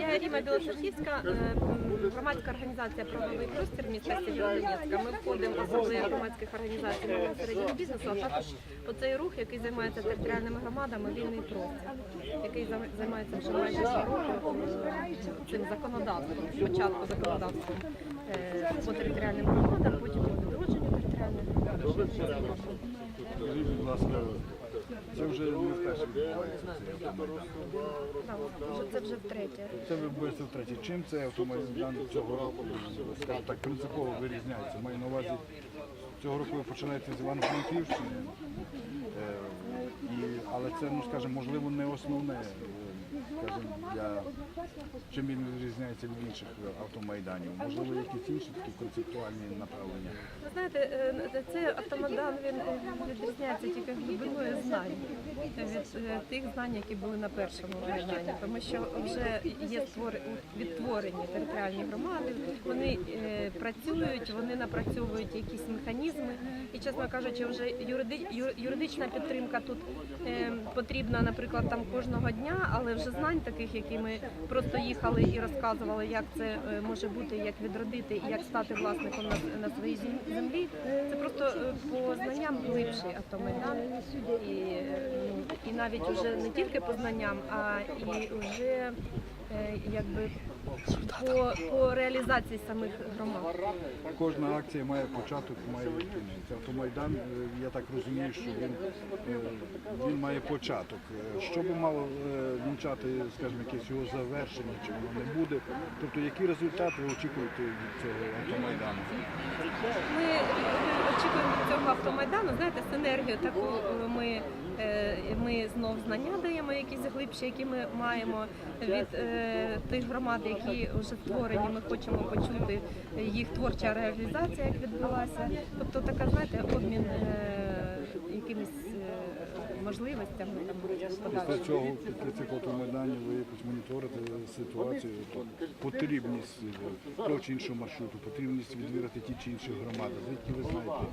Я Ріма Білоцерківська, е, громадська організація Правовий простір міста Сєвєродонецька. Ми входимо в асамблею громадських організацій малого середнього бізнесу, а також оцей рух, який займається територіальними громадами, вільний простір, який займається вже майже роки е, цим законодавством, спочатку законодавством е, по територіальним громадам, потім по відродженню територіальних громад. Це вже не вперше відбувається цей. Це вже втретє. Це відбувається втретє. Чим цей автомобіль цього року, скажімо так, принципово вирізняється? Маю на увазі, цього року ви починаєте з Івано-Франківщини, е, але це, ну скажімо, можливо, не основне, е, скажімо, для чим він відрізняється від інших автомайданів. Можливо, якісь інші такі концептуальні направлення. Ви знаєте, е, цей автомайдан він відрізняється тільки глибиною знань від тих знань, які були на першому майдані, тому що вже є відтворені територіальні громади, вони працюють, вони напрацьовують якісь механізми, і чесно кажучи, вже юриди- юридична підтримка тут е, потрібна, наприклад, там кожного дня, але вже знань таких, які ми просто їхали і розказували, як це е, може бути, як відродити і як стати власником на, своїй землі. Це просто е, по знанням глибший автомайдан. І, ну, і навіть уже не тільки по знанням, а і вже якби по, по реалізації самих громад. Кожна акція має початок, має кінець. Автомайдан, е, я так розумію, що він, е, він має початок. Е, Що би мало е, вінчати, скажімо, якесь його завершення, чи воно не буде? Тобто, які результати ви очікуєте від цього автомайдану? Ми е, очікуємо від цього автомайдану, знаєте, синергію таку е, ми, е, ми знов знання даємо, якісь глибші, які ми маємо від е, тих громад, які вже створені. Ми хочемо почути їх творча реалізація, як відбулася. Тобто така, знаєте, обмін е, якимись е, можливостями Після цього, після цих автомайданів ви якось моніторите ситуацію, тобто потрібність е, того чи іншого маршруту, потрібність відвідати ті чи інші громади. Звідки ви знаєте,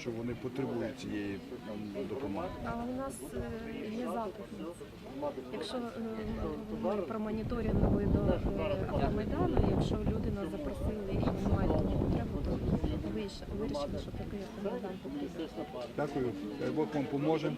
що вони потребують цієї допомоги? Але у нас е, є запит. Якщо е, ми промоніторили до е, автомайдану, якщо люди нас запросили і не мають тому потребу, то вирішили, що такий автомайдан потрібен. Дякую. Бог вам поможе.